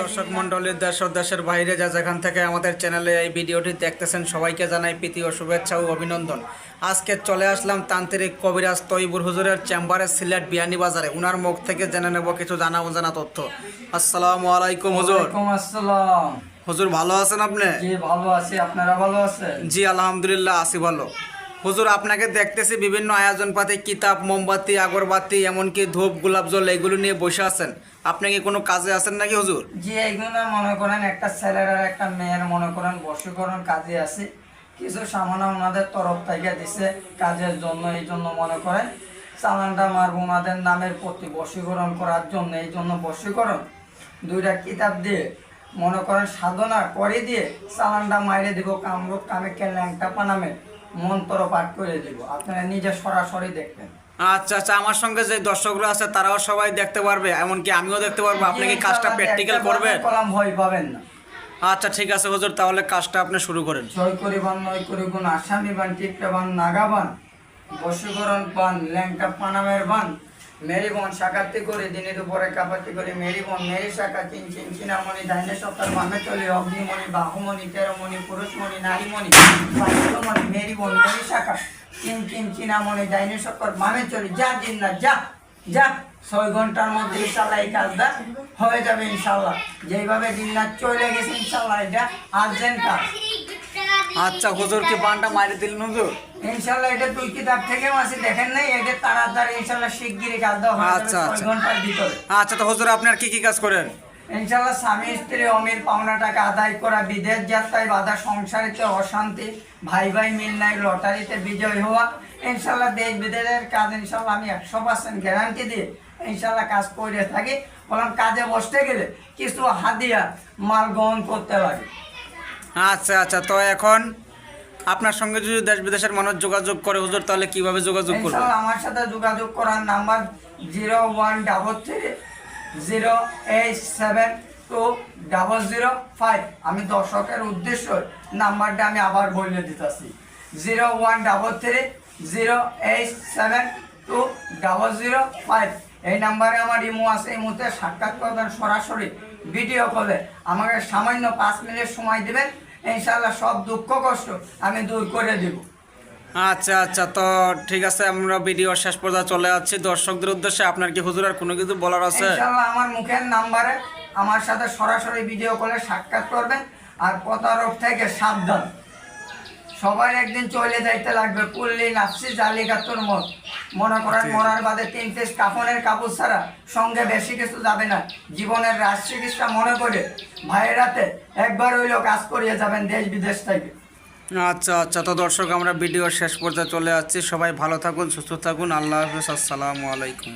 দর্শক মন্ডলীর দেশ ও দেশের বাইরে যা যেখান থেকে আমাদের চ্যানেলে এই ভিডিওটি দেখতেছেন, সবাইকে জানাই প্রীতি ও শুভেচ্ছা ও অভিনন্দন। আজকে চলে আসলাম তান্ত্রিক কবিরাজ তৈবুর হুজুরের চেম্বারে সিলেট বিয়ানি বাজারে। উনার মুখ থেকে জেনে নেব কিছু জানা অজানা তথ্য। আসসালামু আলাইকুম হুজুর। আসসালাম। হুজুর ভালো আছেন আপনি? জি ভালো আছি। আপনারা ভালো আছেন? জি আলহামদুলিল্লাহ আছি ভালো। হুজুর আপনাকে দেখতেছি বিভিন্ন আয়োজন পাতি কিতাব মোমবাতি আগরবাতি এমনকি ধূপ গোলাপ জল এগুলো নিয়ে বসে আছেন। আপনি কি কোনো কাজে আছেন নাকি হুজুর? জি এইগুলো মনে করেন একটা ছেলের আর একটা মেয়ের মনে করেন বশীকরণ কাজে আছে। কিছু সামান্য ওনাদের তরফ থেকে দিছে কাজের জন্য এই জন্য মনে করেন। চালানটা মারব ওনাদের নামের প্রতি বশীকরণ করার জন্য এই জন্য বশীকরণ। দুইটা কিতাব দিয়ে মনে করেন সাধনা করে দিয়ে চালানটা মাইরে দিব কামরূপ কামেকে ল্যাংটা পানামে মন্ত্র পাঠ করে দিব। আপনারা নিজে সরাসরি দেখবেন। আচ্ছা আচ্ছা আমার সঙ্গে যে দর্শকরা আছে তারাও সবাই দেখতে পারবে এমনকি আমিও দেখতে পারব। আপনি কি কাজটা প্র্যাকটিক্যাল করবেন? কলাম ভয় পাবেন না। আচ্ছা ঠিক আছে হুজুর তাহলে কাজটা আপনি শুরু করেন। জয় করিবান নয় করিগুণ আসামি বান টিপটা বান নাগা বান বশীকরণ পান ল্যাংটা পানামের বান মেরি বন করে, দিনের উপরে কাপাতি করে মেরি বন মেরি শাখা চিন চিন, চিনামণি ধাইনে সপ্তাহ মামে চলে, অগ্নিমণি, বাহুমণি, তেরোমণি, পুরুষমণি, নারীমণি বাচ্চমণি মেরি মেরি শাখা চিন চিন, চিনামণি ধাইনে সপ্তাহ মামে চলে, যা দিন না, যা যা, ছয় ঘণ্টার মধ্যে ইনশাল্লাহ এই কাজটা হয়ে যাবে ইনশাল্লাহ যেইভাবে রাত চলে গেছে ইনশাল্লাহ এটা আর্জেন্ট কাজ। আচ্ছা হুজুর কি বানটা মারি দিলেন হুজুর ইনশাল্লাহ এটা দুই কিতাব থেকে মাসে দেখেন নাই এটা তাড়াতাড়ি ইনশাল্লাহ শিগগিরই কাজ যাবে আচ্ছা, আচ্ছা। ঘণ্টার ভিতরে। আচ্ছা তো হুজুর আপনি আর কি কি কাজ করেন? ইনশাল্লাহ স্বামী স্ত্রী অমিল পাওনা টাকা আদায় করা বিদেশ যাত্রায় বাধা সংসারিতে অশান্তি ভাই ভাই মিল নাই লটারিতে বিজয় হওয়া। ইনশাআল্লাহ দেশ বিদেশের কাজ ইনশাল্লাহ আমি একশো পার্সেন্ট গ্যারান্টি দিয়ে ইনশাল্লাহ কাজ করে থাকি। বললাম কাজে বসতে গেলে কিছু হাদিয়া মাল গ্রহণ করতে লাগে। আচ্ছা আচ্ছা তো এখন আপনার সঙ্গে যদি দেশ বিদেশের মানুষ যোগাযোগ করে হুজুর তাহলে কীভাবে যোগাযোগ করবে? আমার সাথে যোগাযোগ করার number zero one double three zero eight seven two double zero five. আমি দর্শকের উদ্দেশ্য নাম্বারটা আমি আবার বলে দিতেছি। Zero one double three zero eight seven two double zero five. এই নাম্বারে আমার ইমো আছে এই মুহূর্তে সাক্ষাৎ করবেন সরাসরি ভিডিও কলে আমাকে সামান্য পাঁচ মিনিট সময় দেবেন ইনশাল্লাহ সব দুঃখ কষ্ট আমি দূর করে দেবো। আচ্ছা আচ্ছা তো ঠিক আছে আমরা ভিডিও শেষ পর্যন্ত চলে যাচ্ছি। দর্শকদের উদ্দেশ্যে আপনার কি হুজুর আর কোনো কিছু বলার আছে? ইনশাআল্লাহ আমার মুখের নাম্বারে আমার সাথে সরাসরি ভিডিও কলে সাক্ষাৎ করবেন আর প্রতারক থেকে সাবধান। সবাই একদিন চলে যাইতে লাগবে কুল্লি নাফসি জালিকাতুর মত। মনে করেন ঠিক। মরার বাদে তিন পিস কাফনের কাপড় ছাড়া সঙ্গে বেশি কিছু যাবে না। জীবনের রাজ চিকিৎসা মনে করে ভাইয়েরাতে একবার হইলেও কাজ করিয়ে যাবেন দেশ বিদেশ থেকে। আচ্ছা আচ্ছা। তো দর্শক আমরা ভিডিও শেষ পর্যায়ে চলে আসছি সবাই ভালো থাকুন সুস্থ থাকুন। আল্লাহ হাফিজ। আসসালামু আলাইকুম।